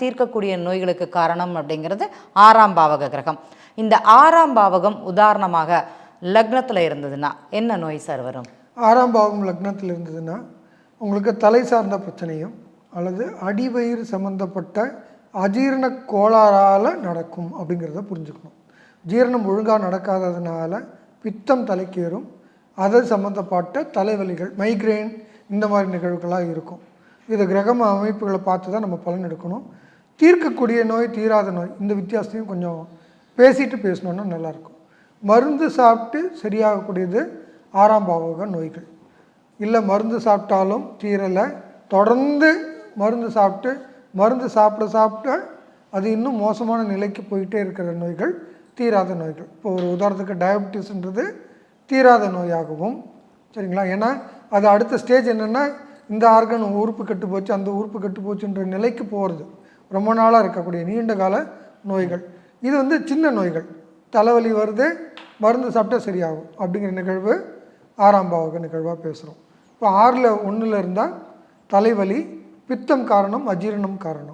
தீர்க்கக்கூடிய நோய்களுக்கு காரணம் அப்படிங்கிறது ஆறாம் பாவக கிரகம். இந்த ஆறாம் பாவகம் உதாரணமாக லக்னத்தில் இருந்ததுன்னா என்ன நோய் சார் வரும்? ஆறாம் பாவம் லக்னத்தில் இருந்ததுன்னா உங்களுக்கு தலை சார்ந்த பிரச்சனையும் அல்லது அடிவயிறு சம்பந்தப்பட்ட அஜீரண கோளாறால் நடக்கும் அப்படிங்கிறத புரிஞ்சுக்கணும். ஜீரணம் ஒழுங்காக நடக்காததுனால பித்தம் தலைக்கேறும். அது சம்மந்தப்பட்ட தலைவலிகள் மைக்ரேன் இந்த மாதிரி நிகழ்வுகளாக இருக்கும். வித கிரகம அமைப்புகளை பார்த்து தான் நம்ம பலன் எடுக்கணும். தீர்க்கக்கூடிய நோய் தீராத நோய் இந்த வித்தியாசத்தையும் கொஞ்சம் பேசிட்டு பேசணுன்னா நல்லாயிருக்கும். மருந்து சாப்பிட்டு சரியாகக்கூடியது ஆறாம் பாவக நோய்கள். இல்லை மருந்து சாப்பிட்டாலும் தீரலை. தொடர்ந்து மருந்து சாப்பிட்டு மருந்து சாப்பிட சாப்பிட்டு அது இன்னும் மோசமான நிலைக்கு போயிட்டே இருக்கிற நோய்கள் தீராத நோய்கள். இப்போ ஒரு உதாரணத்துக்கு டயபெட்டிஸ்ன்றது தீராத நோயாகவும் சரிங்களா? ஏன்னா அது அடுத்த ஸ்டேஜ் என்னென்னா இந்த ஆர்கன் உறுப்பு கெட்டு போச்சு அந்த உறுப்பு கெட்டு போச்சுன்ற நிலைக்கு போகிறது ரொம்ப நாளாக இருக்கக்கூடிய நீண்ட கால நோய்கள். இது வந்து சின்ன நோய்கள். தலைவலி வருது மருந்து சாப்பிட்டா சரியாகும் அப்படிங்கிற நிகழ்வு ஆறாம் பாவக நிகழ்வாக பேசுகிறோம் இப்போ ஆறில் ஒன்றில் இருந்தால் தலைவலி பித்தம் காரணம் அஜீரணம் காரணம்.